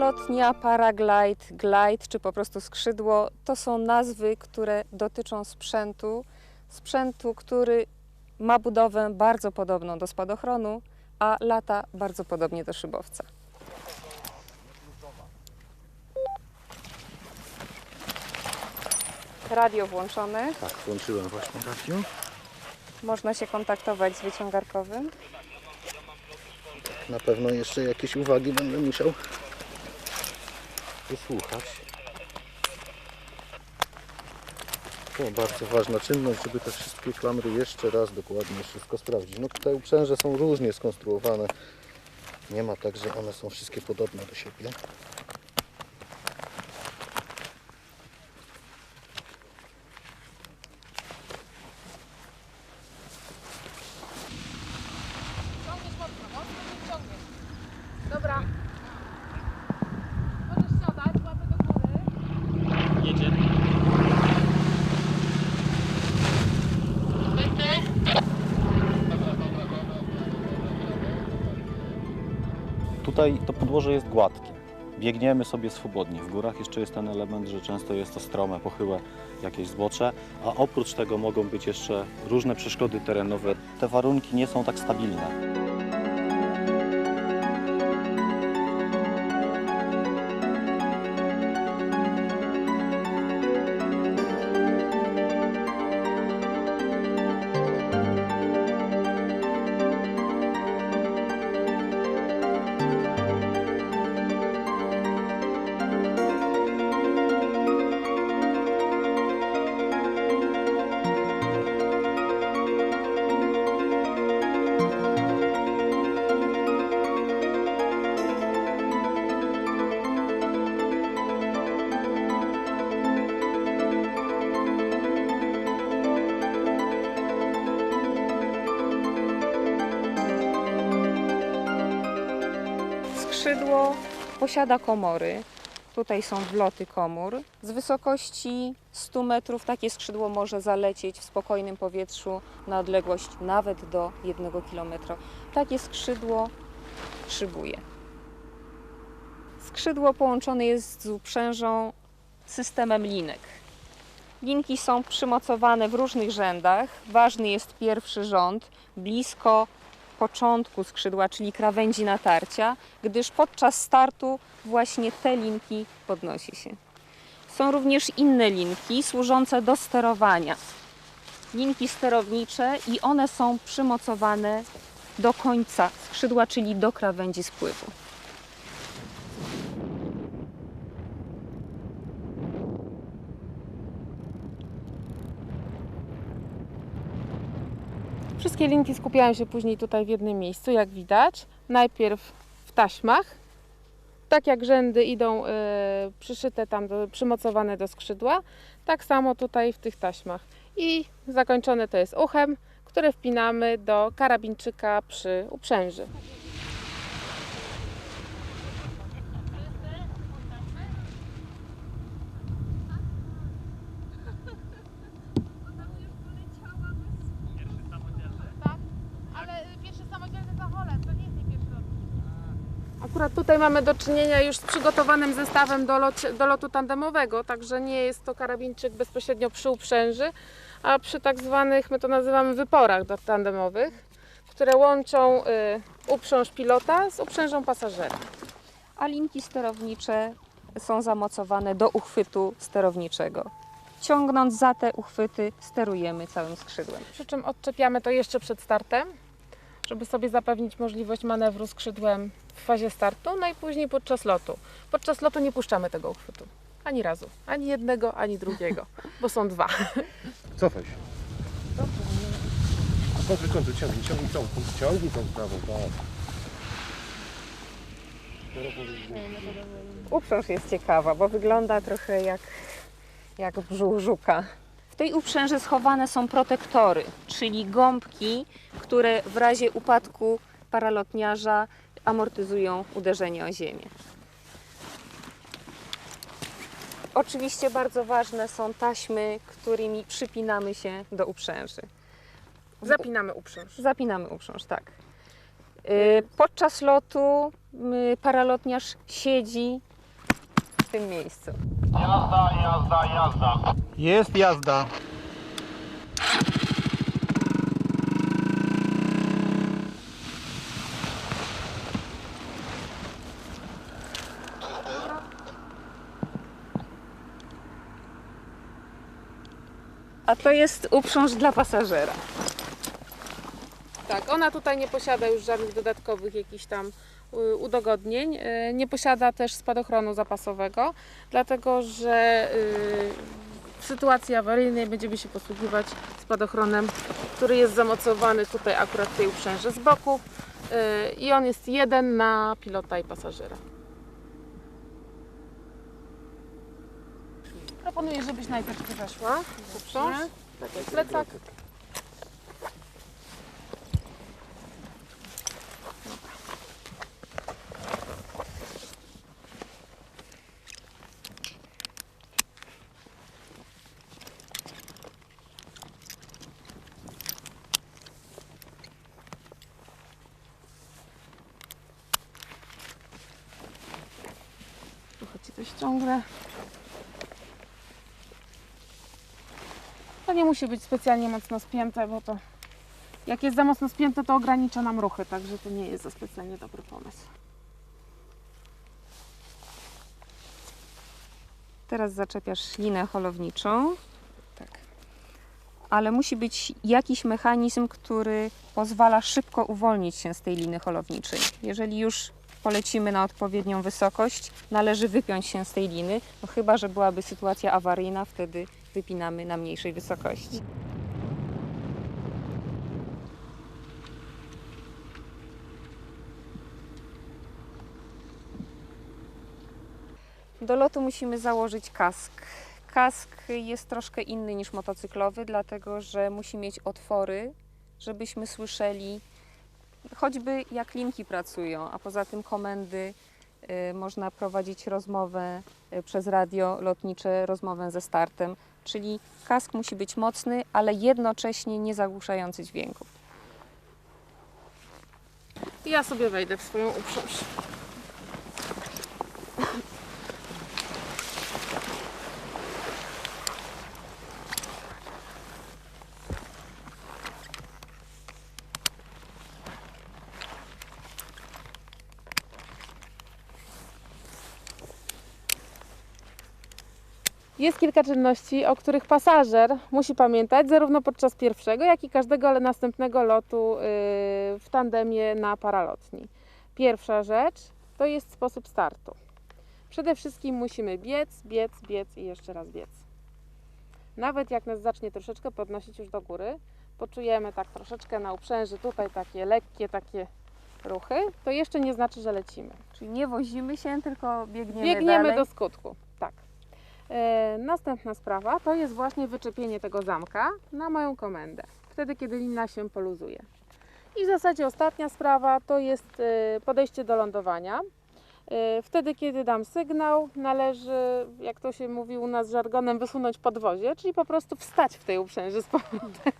Paralotnia, paraglide, glide czy po prostu skrzydło to są nazwy, które dotyczą sprzętu, sprzętu, który ma budowę bardzo podobną do spadochronu, a lata bardzo podobnie do szybowca. Radio włączone, Tak, włączyłem właśnie radio. można się kontaktować z wyciągarkowym. Na pewno jeszcze jakieś uwagi będę musiał wysłuchać. To bardzo ważna czynność, żeby te wszystkie klamry jeszcze raz dokładnie wszystko sprawdzić. No tutaj uprzęże są różnie skonstruowane. Nie ma tak, że one są wszystkie podobne do siebie. Dobra. Tutaj to podłoże jest gładkie. Biegniemy sobie swobodnie. W górach jeszcze jest ten element, że często jest to strome, pochyłe jakieś zbocze, a oprócz tego mogą być jeszcze różne przeszkody terenowe. Te warunki nie są tak stabilne. Skrzydło posiada komory. Tutaj są wloty komór. Z wysokości 100 metrów takie skrzydło może zalecieć w spokojnym powietrzu na odległość nawet do 1 km. Takie skrzydło szybuje. Skrzydło połączone jest z uprzężą systemem linek. Linki są przymocowane w różnych rzędach. Ważny jest pierwszy rząd, blisko początku skrzydła, czyli krawędzi natarcia, gdyż podczas startu właśnie te linki podnosi się. Są również inne linki służące do sterowania. Linki sterownicze i one są przymocowane do końca skrzydła, czyli do krawędzi spływu. Wszystkie linki skupiają się później tutaj w jednym miejscu, jak widać. Najpierw w taśmach. Tak jak rzędy idą e, przyszyte tam, do, przymocowane do skrzydła, tak samo tutaj w tych taśmach. I zakończone to jest uchem, które wpinamy do karabinczyka przy uprzęży. Tak, ale pierwszy samodzielny zacholet, to nie jest nie pierwszy lot. Akurat tutaj mamy do czynienia już z przygotowanym zestawem do, do lotu tandemowego, także nie jest to karabinczyk bezpośrednio przy uprzęży, a przy tak zwanych, my to nazywamy wyporach tandemowych, które łączą y, uprząż pilota z uprzężą pasażera. a linki sterownicze są zamocowane do uchwytu sterowniczego. Ciągnąc za te uchwyty, sterujemy całym skrzydłem. Przy czym odczepiamy to jeszcze przed startem, żeby sobie zapewnić możliwość manewru skrzydłem w fazie startu, no i później podczas lotu. Podczas lotu nie puszczamy tego uchwytu. Ani razu. Ani jednego, ani drugiego, bo są dwa. Cofaj się. A pod wykończy ciągnij, ciągnij tą, ciągnij tą sprawą, tak. Uprząż jest ciekawa, bo wygląda trochę jak, jak brzuch żuka. W tej uprzęży schowane są protektory, czyli gąbki, które w razie upadku paralotniarza amortyzują uderzenie o ziemię. Oczywiście bardzo ważne są taśmy, którymi przypinamy się do uprzęży. Zapinamy uprząż. Zapinamy uprząż, tak. Y, Podczas lotu y, paralotniarz siedzi w tym miejscu. Jest jazda. A to jest uprząż dla pasażera. Tak, ona tutaj nie posiada już żadnych dodatkowych jakichś tam y, udogodnień. Y, Nie posiada też spadochronu zapasowego, dlatego że y, w sytuacji awaryjnej będziemy się posługiwać spadochronem, który jest zamocowany tutaj akurat w tej uprzęży z boku y, i on jest jeden na pilota i pasażera. Proponuję, żebyś najpierw ty weszła. Tak plecak. Trochę ci to ściągnę. To nie musi być specjalnie mocno spięte, bo to jak jest za mocno spięte, to ogranicza nam ruchy, także to nie jest za specjalnie dobry pomysł. Teraz zaczepiasz linę holowniczą. Tak. Ale musi być jakiś mechanizm, który pozwala szybko uwolnić się z tej liny holowniczej. Jeżeli już polecimy na odpowiednią wysokość, należy wypiąć się z tej liny, no chyba że byłaby sytuacja awaryjna, wtedy wypinamy na mniejszej wysokości. Do lotu musimy założyć kask. Kask jest troszkę inny niż motocyklowy, dlatego że musi mieć otwory, żebyśmy słyszeli choćby jak linki pracują, a poza tym komendy można prowadzić rozmowę y, przez radio lotnicze, rozmowę ze startem, czyli kask musi być mocny, ale jednocześnie nie zagłuszający dźwięków. Ja sobie wejdę w swoją uprząż. Jest kilka czynności, o których pasażer musi pamiętać zarówno podczas pierwszego, jak i każdego ale następnego lotu yy, w tandemie na paralotni. Pierwsza rzecz to jest sposób startu. Przede wszystkim musimy biec, biec, biec i jeszcze raz biec. Nawet jak nas zacznie troszeczkę podnosić już do góry, poczujemy tak troszeczkę na uprzęży tutaj takie lekkie takie ruchy, to jeszcze nie znaczy, że lecimy. Czyli nie wozimy się, tylko biegniemy, Biegniemy dalej. do skutku. E, następna sprawa to jest właśnie wyczepienie tego zamka na moją komendę. Wtedy, kiedy lina się poluzuje. I w zasadzie ostatnia sprawa to jest e, podejście do lądowania. E, wtedy, kiedy dam sygnał, należy, jak to się mówi u nas żargonem, wysunąć podwozie, czyli po prostu wstać w tej uprzęży z powrotem.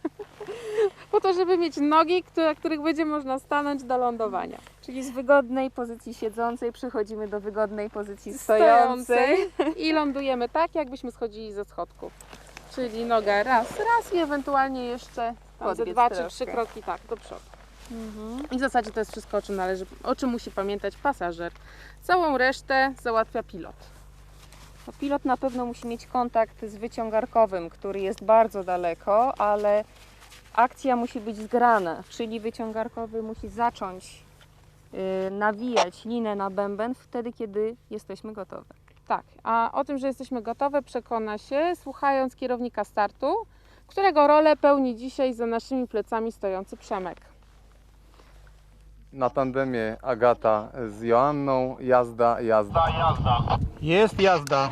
Po to, żeby mieć nogi, na których będzie można stanąć do lądowania. Czyli z wygodnej pozycji siedzącej przechodzimy do wygodnej pozycji stojącej. stojącej i lądujemy tak, jakbyśmy schodzili ze schodków. Czyli noga raz, raz i ewentualnie jeszcze tam ze dwa czy trzy kroki tak do przodu. Mhm. I w zasadzie to jest wszystko, o czym należy, o czym musi pamiętać pasażer. Całą resztę załatwia pilot. No, pilot na pewno musi mieć kontakt z wyciągarkowym, który jest bardzo daleko, ale akcja musi być zgrana, czyli wyciągarkowy musi zacząć y, nawijać linę na bęben wtedy, kiedy jesteśmy gotowe. Tak, a o tym, że jesteśmy gotowe, przekona się słuchając kierownika startu, którego rolę pełni dzisiaj za naszymi plecami stojący Przemek. Na tandemie Agata z Joanną, jazda, jazda. Jest jazda.